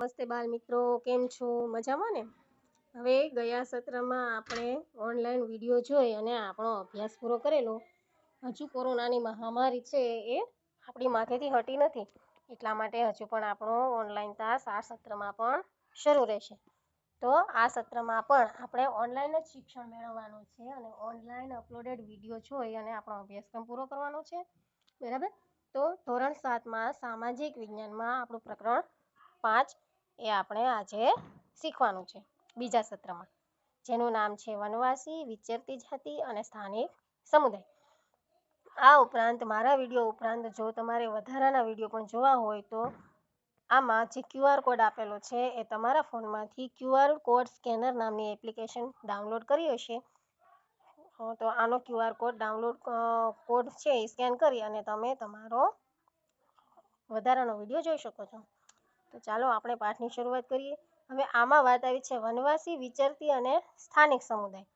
નમસ્તે બાળ મિત્રો, કેમ છો? મજામાં ને? હવે ગયા સત્રમાં આપણે ઓનલાઈન વીડિયો જોઈ અને આપણો અભ્યાસ પૂરો કરેલો. હજુ કોરોનાની મહામારી છે એ આપણી માથેથી હટી નથી. એટલા માટે હજુ પણ આપણો ઓનલાઈન તાસ આ સત્રમાં પણ શરૂ રહેશે. તો આ સત્રમાં પણ આપણે ઓનલાઈન જ શિક્ષણ મેળવવાનું છે અને ઓનલાઈન અપલોડેડ વીડિયો જોઈ અને આપણો અભ્યાસક્રમ પૂરો કરવાનો છે. બરાબર? તો ધોરણ સાતમાં સામાજિક વિજ્ઞાનમાં આપણું પ્રકરણ પાંચ એ આપણે આજે શીખવાનું છે બીજા સત્રમાં. જેનું નામ છે વનવાસી, વિચરતી જાતિ અને સ્થાનિક સમુદાય. આ ઉપરાંત મારા વીડિયો ઉપરાંત જો તમારે વધારાના વીડિયો પણ જોવા હોય તો આમાં જે ક્યુઆર કોડ આપેલો છે એ તમારા ફોનમાંથી ક્યુઆર કોડ સ્કેનર નામની એપ્લિકેશન ડાઉનલોડ કરી હશે. તો આનો ક્યુઆર કોડ ડાઉનલોડ કોડ છે એ સ્કેન કરી અને તમે તમારો વધારાનો વીડિયો જોઈ શકો છો. તો ચાલો આપણે પાઠની શરૂઆત કરીએ. હવે આમાં વાત આવી છે વનવાસી વિચરતી અને સ્થાનિક સમુદાય.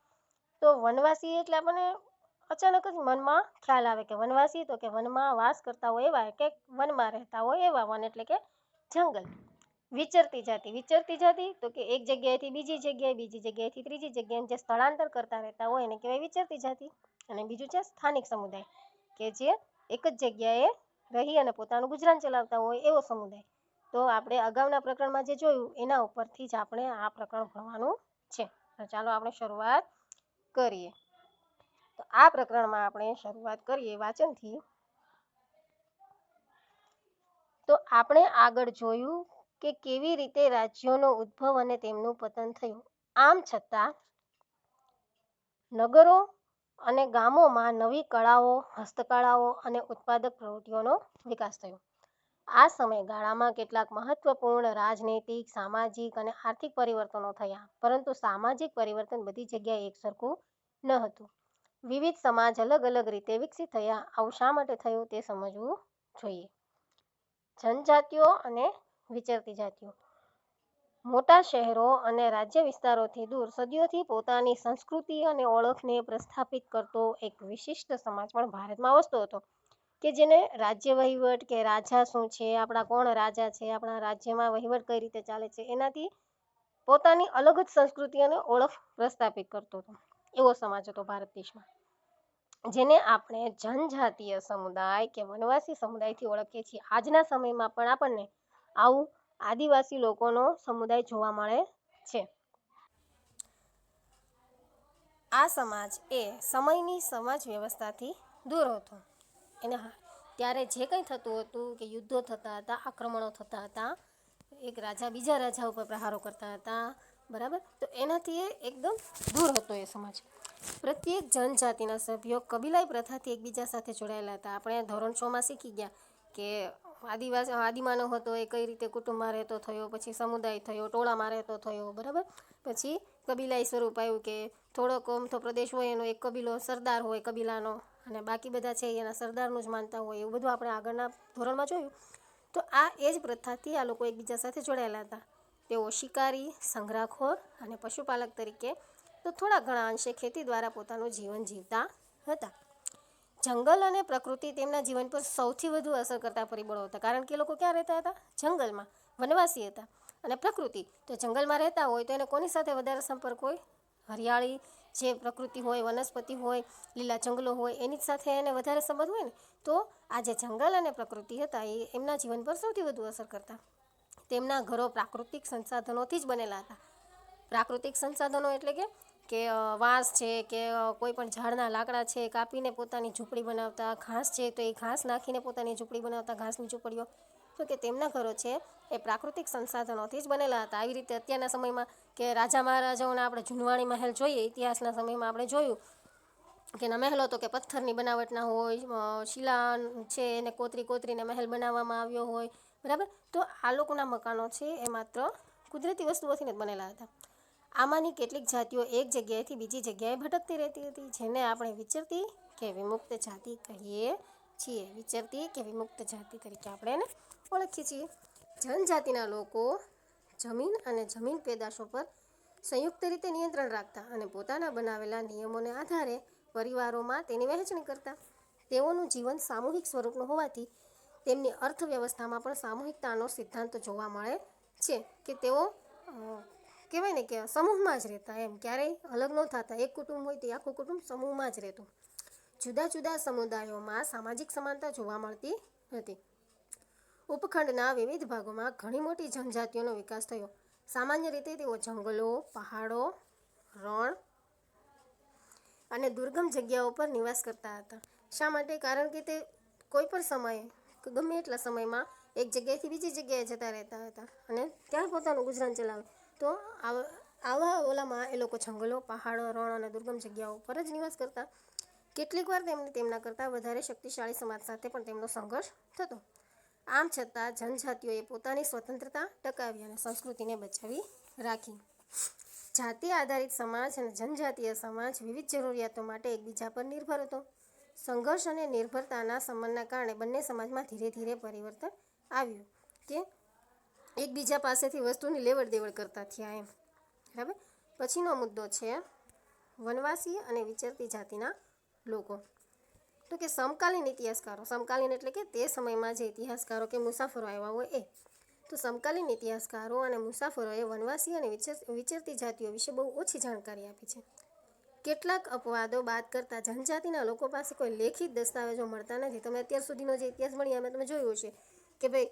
તો વનવાસી એટલે આપણને અચાનક જ મનમાં ખ્યાલ આવે કે વનવાસી તો કે વનમાં વાસ કરતા હોય એવા કે વનમાં રહેતા હોય એવા વન એટલે કે જંગલ. વિચરતી જાતિ. વિચરતી જાતિ તો કે એક જગ્યાએથી બીજી જગ્યાએ, બીજી જગ્યાએથી ત્રીજી જગ્યાએ જે સ્થળાંતર કરતા રહેતા હોય એને કહેવાય વિચરતી જાતિ. અને બીજું છે સ્થાનિક સમુદાય કે જે એક જ જગ્યાએ રહી અને પોતાનું ગુજરાન ચલાવતા હોય એવો સમુદાય. તો આપણે અગાઉના પ્રકરણમાં જે જોયું, એના ઉપરથી જ આપણે આ પ્રકરણ ભણવાનું છે. તો ચાલો આપણે શરૂઆત કરીએ. તો આ પ્રકરણમાં આપણે શરૂઆત કરીએ વાંચનથી. તો આપણે આગળ જોયું કે કેવી રીતે રાજ્યોનો ઉદ્ભવ અને તેમનું પતન થયું. આમ છતાં, નગરો અને ગામોમાં નવી કળાઓ, હસ્તકળાઓ અને ઉત્પાદક પ્રવૃત્તિઓનો વિકાસ થયો. આ સમયગાળામાં કેટલાક મહત્વપૂર્ણ રાજનૈતિક, સામાજિક અને આર્થિક પરિવર્તનો થયા, પરંતુ સામાજિક પરિવર્તન બધી જગ્યાએ એકસરખું ન હતું. વિવિધ સમાજ અલગ અલગ રીતે વિકસિત થયા, આવું શા માટે થયું તે સમજવું જોઈએ. જનજાતિઓ અને વિચરતી જાતિઓ. મોટા શહેરો અને રાજ્ય વિસ્તારોથી દૂર, સદીઓથી પોતાની સંસ્કૃતિ અને ઓળખને પ્રસ્થાપિત કરતો એક વિશિષ્ટ સમાજ પણ ભારતમાં વસતો હતો. કે જેને રાજ્ય વહીવટ કે રાજા શું છે, આપણા કોણ રાજા છે, આપણા રાજ્યમાં વહીવટ કઈ રીતે ચાલે છે, એનાથી પોતાની અલગ જ સંસ્કૃતિ અને ઓળખ પ્રસ્થાપિત કરતો હતો. એવો સમાજ હતો ભારત દેશમાં. જેને આપણે જનજાતીય સમુદાય કે વનવાસી સમુદાયથી ઓળખીએ છીએ. આજના સમયમાં પણ આપણને આવું આદિવાસી લોકોનો સમુદાય જોવા મળે છે. આ સમાજ એ સમયની સમાજ વ્યવસ્થાથી દૂર હતો. એને ત્યારે જે કંઈ થતું હતું કે યુદ્ધો થતા હતા, આક્રમણો થતા હતા, એક રાજા બીજા રાજા ઉપર પ્રહારો કરતા હતા, બરાબર? તો એનાથી એ એકદમ દૂર હતો એ સમાજ. પ્રત્યેક જનજાતિના સભ્યો કબીલાઈ પ્રથાથી એકબીજા સાથે જોડાયેલા હતા. આપણે ધોરણ છમાં શીખી ગયા કે આદિવાસી, આદિમાનવ હતો, એ કઈ રીતે કુટુંબમાં રહેતો થયો, પછી સમુદાય થયો, ટોળામાં રહેતો થયો, બરાબર? પછી કબીલાઈ સ્વરૂપ આવ્યું કે થોડોક અમથો પ્રદેશ હોય એનો એક કબીલો, સરદાર હોય કબીલાનો. અને બાકી બધા છે એના સરદારનું જ માનતા હોય, એવું બધું આપણે આગળના ધોરણમાં જોયું. તો આ એ જ પ્રથાથી આ લોકો એકબીજા સાથે જોડાયેલા હતા. તેઓ શિકારી, સંગ્રહખોર અને પશુપાલક તરીકે તો થોડા ઘણા અંશે ખેતી દ્વારા પોતાનું જીવન જીવતા હતા. જંગલ અને પ્રકૃતિ તેમના જીવન પર સૌથી વધુ અસર કરતા પરિબળો હતા, કારણ કે એ લોકો ક્યાં રહેતા હતા? જંગલમાં, વનવાસી હતા. અને પ્રકૃતિ, તો જંગલમાં રહેતા હોય તો એને કોની સાથે વધારે સંપર્ક હોય? હરિયાળી જે પ્રકૃતિ હોય, વનસ્પતિ હોય, લીલા જંગલો હોય, એની સાથે એને વધારે સંબંધ હોય ને, તો આ જે જંગલ અને પ્રકૃતિ હતા એ એમના જીવન પર સૌથી વધુ અસર કરતા. તેમના ઘરો પ્રાકૃતિક સંસાધનોથી જ બનેલા હતા. પ્રાકૃતિક સંસાધનો એટલે કે કે વાંસ છે, કે કોઈ પણ ઝાડના લાકડા છે, કાપીને પોતાની ઝૂંપડી બનાવતા, ઘાસ છે, તો એ ઘાસ નાખીને પોતાની ઝૂંપડી બનાવતા, ઘાસની ઝૂંપડીઓ. તો કે તેમના ઘરો છે, એ પ્રાકૃતિક સંસાધનોથી જ બનેલા હતા. આવી રીતે અત્યારના સમયમાં કે રાજા મહારાજાઓને આપણે જૂનવાણી મહેલ જોઈએ, ઇતિહાસના સમયમાં આપણે જોયું કે એના મહેલો તો કે પથ્થરની બનાવટના હોય શિલા છે એને કોતરી કોતરીને મહેલ બનાવવામાં આવ્યો હોય, બરાબર? તો આ લોકોના મકાનો છે એ માત્ર કુદરતી વસ્તુઓથી જ બનેલા હતા. આમાંની કેટલીક જાતિઓ એક જગ્યાએથી બીજી જગ્યાએ ભટકતી રહેતી હતી, જેને આપણે વિચરતી કે વિમુક્ત જાતિ કહીએ છીએ. વિચરતી કે વિમુક્ત જાતિ તરીકે આપણે એને ઓળખીએ છીએ. જનજાતિના લોકો જમીન અને જમીન પેદાશો પર સંયુક્ત રીતે નિયંત્રણ રાખતા અને પોતાના બનાવેલા નિયમોને આધારે પરિવારોમાં તેની વહેંચણી કરતા. તેઓનું જીવન સામૂહિક સ્વરૂપનું હોવાથી તેમની અર્થવ્યવસ્થામાં પણ સામૂહિકતાનો સિદ્ધાંત જોવા મળે છે કે તેઓ કહેવાય ને કે સમૂહમાં જ રહેતા એમ. ક્યારેય અલગ ન થતા. એક કુટુંબ હોય તે આખું કુટુંબ સમૂહમાં જ રહેતું. જુદા જુદા સમુદાયોમાં સામાજિક સમાનતા જોવા મળતી હતી. ઉપખંડના વિવિધ ભાગોમાં ઘણી મોટી જનજાતિઓનો વિકાસ થયો. સામાન્ય રીતે તેઓ જંગલો, પહાડો, રણ અને દુર્ગમ જગ્યાઓ પર નિવાસ કરતા હતા. શા માટે? કારણ કે તે કોઈ પણ સમયે, ગમે એટલા સમયમાં એક જગ્યાએથી બીજી જગ્યાએ જતા રહેતા હતા અને ત્યાં પોતાનું ગુજરાન ચલાવે. તો આવા ઓલામાં એ લોકો જંગલો, પહાડો, રણ અને દુર્ગમ જગ્યાઓ પર જ નિવાસ કરતા. કેટલીક વાર તેમને તેમના કરતાં વધારે શક્તિશાળી સમાજ સાથે પણ તેમનો સંઘર્ષ થતો. આમ છતાં જનજાતિઓએ પોતાની સ્વતંત્રતા ટકાવી અને સંસ્કૃતિને બચાવી રાખી. જાતિ આધારિત સમાજ અને જનજાતીય સમાજ વિવિધ જરૂરિયાતો માટે એકબીજા પર નિર્ભર હતો. સંઘર્ષ અને નિર્ભરતાના સંબંધના કારણે બંને સમાજમાં ધીરે ધીરે પરિવર્તન આવ્યું કે એકબીજા પાસેથી વસ્તુની લેવડ દેવડ કરતા થયા એમ. બરાબર? પછીનો મુદ્દો છે વનવાસી અને વિચરતી જાતિના લોકો. તો કે સમકાલીન ઇતિહાસકારો, સમકાલીન એટલે કે તે સમયમાં જે ઇતિહાસકારો કે મુસાફરો આવ્યા હોય એ. તો સમકાલીન ઇતિહાસકારો અને મુસાફરોએ વનવાસી અને વિચર, વિચરતી જાતિઓ વિશે બહુ ઓછી જાણકારી આપી છે. કેટલાક અપવાદો બાદ કરતાં જનજાતિના લોકો પાસે કોઈ લેખિત દસ્તાવેજો મળતા નથી. તમે અત્યાર સુધીનો જે ઇતિહાસ ભણ્યા અમે તમે જોયું છે કે ભાઈ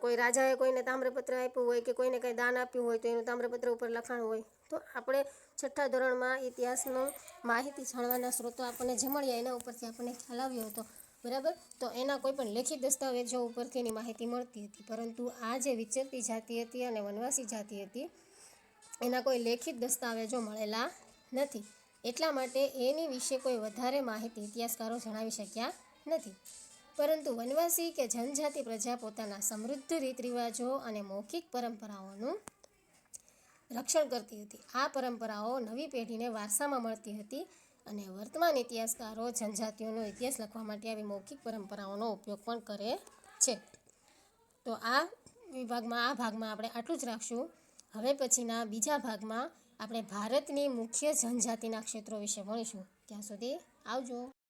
કોઈ રાજાએ કોઈને તામ્રપત્ર આપ્યું હોય કે કોઈને કંઈ દાન આપ્યું હોય તો એનું તામ્રપત્ર ઉપર લખાણ હોય. તો આપણે છઠ્ઠા ધોરણમાં ઇતિહાસનો માહિતી જાણવાના સ્ત્રોતો આપણને જે મળ્યા એના ઉપરથી આપણને ખ્યાલ આવ્યો હતો. બરાબર? તો એના કોઈ પણ લેખિત દસ્તાવેજો ઉપરથી એની માહિતી મળતી હતી. પરંતુ આ જે વિચરતી જાતિ હતી અને વનવાસી જાતિ હતી, એના કોઈ લેખિત દસ્તાવેજો મળેલા નથી. એટલા માટે એની વિશે કોઈ વધારે માહિતી ઇતિહાસકારો જણાવી શક્યા નથી. પરંતુ વનવાસી કે જનજાતિ પ્રજા પોતાના સમૃદ્ધ રીત રિવાજો અને મૌખિક પરંપરાઓનું રક્ષણ કરતી હતી. આ પરંપરાઓ નવી પેઢીને વારસામાં મળતી હતી અને વર્તમાન ઇતિહાસકારો જનજાતિઓનો ઇતિહાસ લખવા માટે આવી મૌખિક પરંપરાઓનો ઉપયોગ પણ કરે છે. તો આ વિભાગમાં, આ ભાગમાં આપણે આટલું જ રાખશું. હવે પછીના બીજા ભાગમાં આપણે ભારતની મુખ્ય જનજાતિના ક્ષેત્રો વિશે ભણીશું. ત્યાં સુધી આવજો.